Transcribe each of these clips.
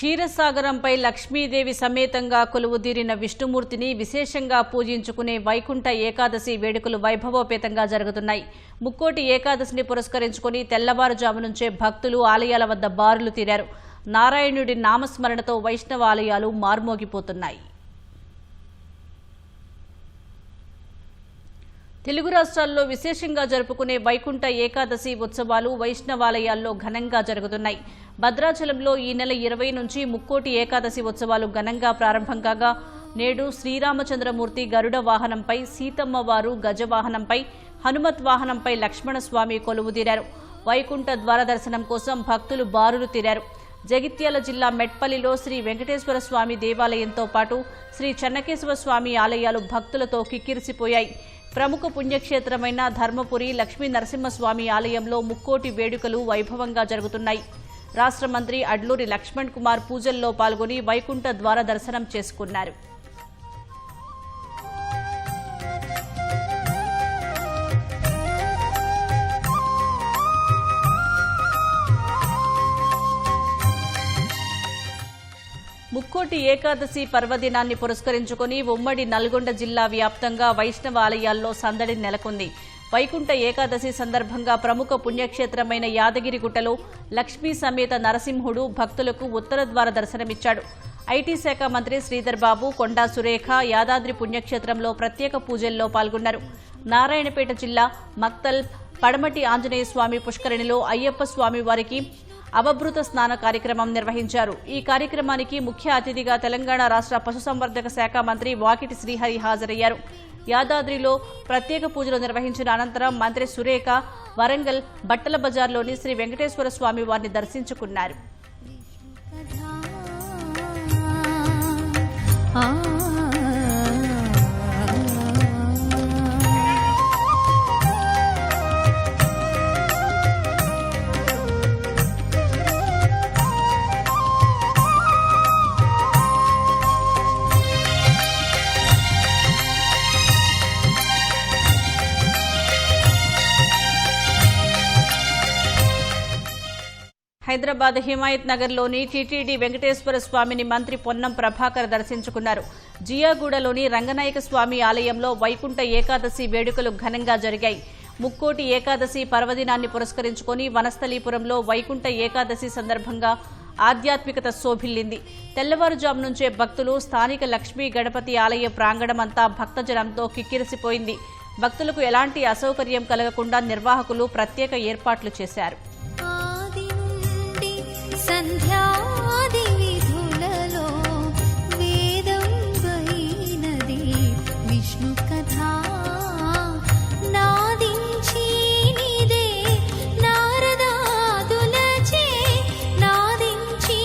క్షీరసాగరంపై లక్ష్మీదేవి సమేతంగా కొలువుదీరిన విష్ణుమూర్తిని విశేషంగా పూజించుకునే వైకుంఠ ఏకాదశి వేడుకలు వైభవోపేతంగా జరుగుతున్నాయి. ముక్కోటి ఏకాదశిని పురస్కరించుకుని తెల్లవారుజాము నుంచే భక్తులు ఆలయాల వద్ద బారులు తీరారు. నారాయణుడి నామస్మరణతో వైష్ణవ ఆలయాలు మార్మోగిపోతున్నాయి. తెలుగు రాష్ట్రాల్లో విశేషంగా జరుపుకునే వైకుంఠ ఏకాదశి ఉత్సవాలు వైష్ణవాలయాల్లో ఘనంగా జరుగుతున్నాయి. భద్రాచలంలో ఈ నెల ఇరవై నుంచి ముక్కోటి ఏకాదశి ఉత్సవాలు ఘనంగా ప్రారంభం కాగా నేడు శ్రీరామచంద్రమూర్తి గరుడ వాహనంపై సీతమ్మవారు గజవాహనంపై హనుమత్ వాహనంపై లక్ష్మణస్వామి కొలువుదీరారు వైకుంఠ ద్వార దర్శనం కోసం భక్తులు బారులు తీరారు. జగిత్యాల జిల్లా మెట్పల్లిలో శ్రీ వెంకటేశ్వర స్వామి దేవాలయంతో పాటు శ్రీ చెన్నకేశ్వర స్వామి ఆలయాలు భక్తులతో కిక్కిరిసిపోయాయి. ప్రముఖ పుణ్యక్షేత్రమైన ధర్మపురి లక్ష్మీ నరసింహస్వామి ఆలయంలో ముక్కోటి వేడుకలు వైభవంగా జరుగుతున్నాయి. రాష్ట్ర మంత్రి అడ్లూరి లక్ష్మణ్ కుమార్ పూజల్లో పాల్గొని వైకుంఠ ద్వార దర్శనం చేసుకున్నారు. ముక్కోటి ఏకాదశి పర్వదినాన్ని పురస్కరించుకుని ఉమ్మడి నల్గొండ జిల్లా వ్యాప్తంగా వైష్ణవ ఆలయాల్లో సందడి నెలకొంది. వైకుంఠ ఏకాదశి సందర్భంగా ప్రముఖ పుణ్యక్షేత్రమైన యాదగిరిగుట్టలో లక్ష్మీ సమేత నరసింహుడు భక్తులకు ఉత్తర ద్వార దర్శనమిచ్చాడు. ఐటీ శాఖ మంత్రి శ్రీధర్ బాబు కొండా సురేఖ యాదాద్రి పుణ్యక్షేత్రంలో ప్రత్యేక పూజల్లో పాల్గొన్నారు. నారాయణపేట జిల్లా మక్తల్ పడమటి ఆంజనేయ స్వామి పుష్కరిణిలో అయ్యప్ప స్వామి వారికి అవభృత స్నాన కార్యక్రమం నిర్వహించారు. ఈ కార్యక్రమానికి ముఖ్య అతిథిగా తెలంగాణ రాష్ట్ర పశుసంవర్ధక శాఖ మంత్రి వాకిటి శ్రీహరి హాజరయ్యారు. యాదాద్రిలో ప్రత్యేక పూజలు నిర్వహించిన అనంతరం మంత్రి సురేఖ వరంగల్ బట్టల బజార్లోని శ్రీ వెంకటేశ్వర స్వామి వారిని దర్శించుకున్నారు. హైదరాబాద్ హిమాయత్ నగర్లోని టీటీడీ వెంకటేశ్వర స్వామిని మంత్రి పొన్నం ప్రభాకర్ దర్శించుకున్నారు. జియాగూడలోని రంగనాయక స్వామి ఆలయంలో వైకుంఠ ఏకాదశి వేడుకలు ఘనంగా జరిగాయి. ముక్కోటి ఏకాదశి పర్వదినాన్ని పురస్కరించుకొని వనస్థలీపురంలో వైకుంఠ ఏకాదశి సందర్భంగా ఆధ్యాత్మికత శోభిల్లింది. తెల్లవారుజాము నుంచే భక్తులు స్థానిక లక్ష్మీ గణపతి ఆలయ ప్రాంగణమంతా భక్తజనంతో కిక్కిరిసిపోయింది. భక్తులకు ఎలాంటి అసౌకర్యం కలగకుండా నిర్వాహకులు ప్రత్యేక ఏర్పాట్లు చేశారు. సంధ్యాది విధులలో వేదం వైనది విష్ణు కథ. నాదించి నారదాదులచే నాదించి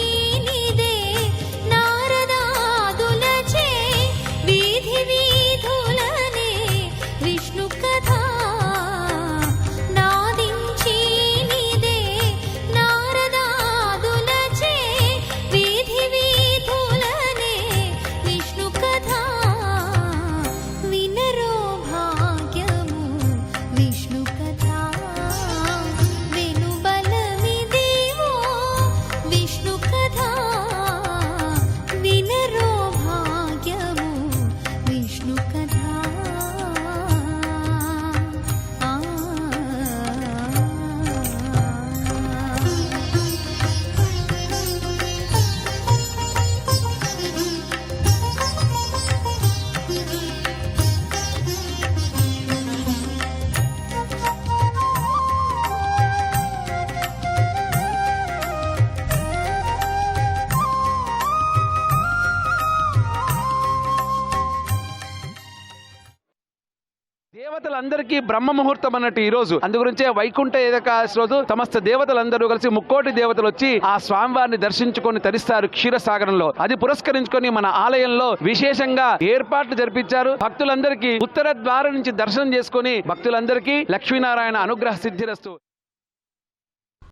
నారదాదులచే వీధి వీధులనే విష్ణు కథ. దేవతలందరికీ బ్రహ్మ ముహూర్తం అన్నట్టు ఈ రోజు. అందుగురించే వైకుంఠ ఏకాదశి రోజు సమస్త దేవతలందరూ కలిసి ముక్కోటి దేవతలు వచ్చి ఆ స్వామివారిని దర్శించుకొని తరిస్తారు క్షీరసాగరంలో. అది పురస్కరించుకొని మన ఆలయంలో విశేషంగా ఏర్పాట్లు జరిపించారు. భక్తులందరికీ ఉత్తర ద్వారం నుంచి దర్శనం చేసుకొని భక్తులందరికీ లక్ష్మీనారాయణ అనుగ్రహ సిద్ధిరస్తు.